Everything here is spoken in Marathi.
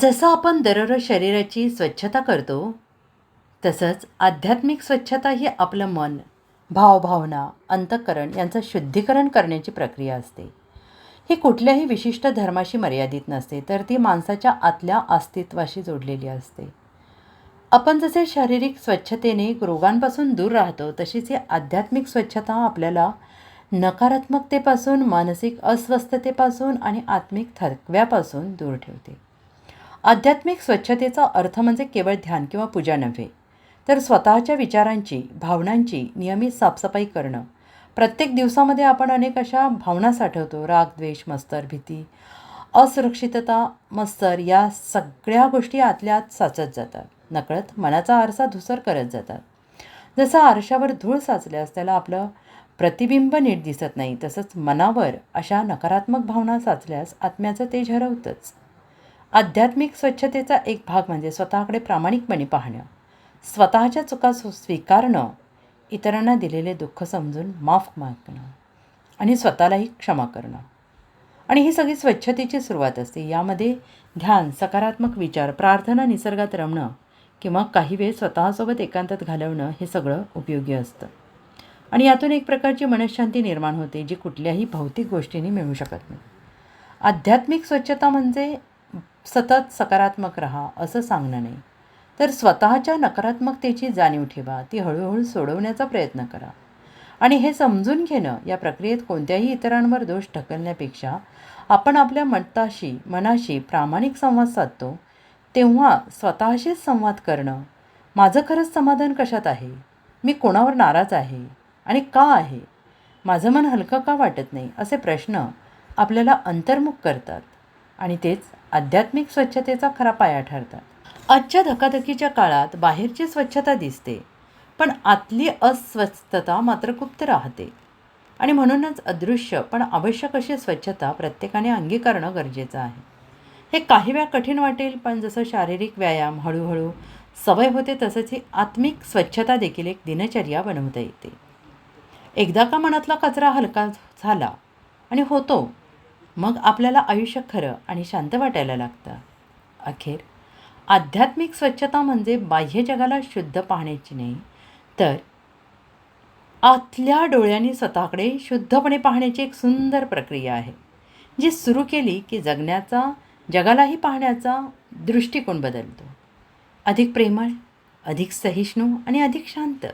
जसं आपण दररोज शरीराची स्वच्छता करतो तसंच आध्यात्मिक स्वच्छता ही आपलं मन भावभावना अंतःकरण यांचं शुद्धीकरण करण्याची प्रक्रिया असते. ही कुठल्याही विशिष्ट धर्माशी मर्यादित नसते तर ती माणसाच्या आतल्या अस्तित्वाशी जोडलेली असते. आपण जसे शारीरिक स्वच्छतेने रोगांपासून दूर राहतो तशीच ही आध्यात्मिक स्वच्छता आपल्याला नकारात्मकतेपासून मानसिक अस्वस्थतेपासून आणि आत्मिक थकव्यापासून दूर ठेवते. आध्यात्मिक स्वच्छतेचा अर्थ म्हणजे केवळ ध्यान किंवा पूजा नव्हे तर स्वतःच्या विचारांची भावनांची नियमित साफसफाई करणं. प्रत्येक दिवसामध्ये आपण अनेक अशा भावना साठवतो राग द्वेष मस्तर भीती असुरक्षितता मस्तर या सगळ्या गोष्टी आतल्या आत साचत जातात. नकळत मनाचा आरसा धुसर करत जातात. जसं आरशावर धूळ साचल्यास त्याला आपलं प्रतिबिंब नीट दिसत नाही तसंच मनावर अशा नकारात्मक भावना साचल्यास आत्म्याचं तेज हरवतंच. आध्यात्मिक स्वच्छतेचा एक भाग म्हणजे स्वतःकडे प्रामाणिकपणे पाहणं. स्वतःच्या चुका स्वीकारणं. इतरांना दिलेले दुःख समजून माफ मागणं. आणि स्वतःलाही क्षमा करणं. आणि ही सगळी स्वच्छतेची सुरुवात असते. यामध्ये ध्यान सकारात्मक विचार प्रार्थना निसर्गात रमणं किंवा काही वेळ स्वतःसोबत एकांतात घालवणं हे सगळं उपयोगी असतं. आणि यातून एक प्रकारची मनशांती निर्माण होते जी कुठल्याही भौतिक गोष्टींनी मिळू शकत नाही. आध्यात्मिक स्वच्छता म्हणजे सतत सकारात्मक राहा असं सांगणं नाही. तर स्वतःच्या नकारात्मकतेची जाणीव ठेवा ती हळूहळू सोडवण्याचा प्रयत्न करा. आणि हे समजून घेणं या प्रक्रियेत कोणत्याही इतरांवर दोष ढकलण्यापेक्षा आपण आपल्या मताशी मनाशी प्रामाणिक संवाद साधतो. तेव्हा स्वतःशीच संवाद करणं माझं खरंच समाधान कशात आहे? मी कोणावर नाराज आहे? आणि का आहे? माझं मन हलकं का वाटत नाही? असे प्रश्न आपल्याला अंतर्मुख करतात. आणि तेच आध्यात्मिक स्वच्छतेचा खरा पाया ठरतात. आजच्या धकाधकीच्या काळात बाहेरची स्वच्छता दिसते पण आतली अस्वस्थता मात्र गुप्त राहते. आणि म्हणूनच अदृश्य पण आवश्यक अशी स्वच्छता प्रत्येकाने अंगीकारणं गरजेचं आहे. हे काही वेळा कठीण वाटेल पण जसं शारीरिक व्यायाम हळूहळू सवय होते तसंच ही आत्मिक स्वच्छता देखील एक दिनचर्या बनवता येते. एकदा का मनातला कचरा हलका झाला आणि होतो मग आपल्याला आयुष्य खरं आणि शांत वाटायला लागतं. अखेर आध्यात्मिक स्वच्छता म्हणजे बाह्य जगाला शुद्ध पाहण्याची नाही तर आतल्या डोळ्यांनी स्वतःकडे शुद्धपणे पाहण्याची एक सुंदर प्रक्रिया आहे जी सुरू केली की जगण्याचा जगालाही पाहण्याचा दृष्टिकोन बदलतो. अधिक प्रेमळ अधिक सहिष्णू आणि अधिक शांत.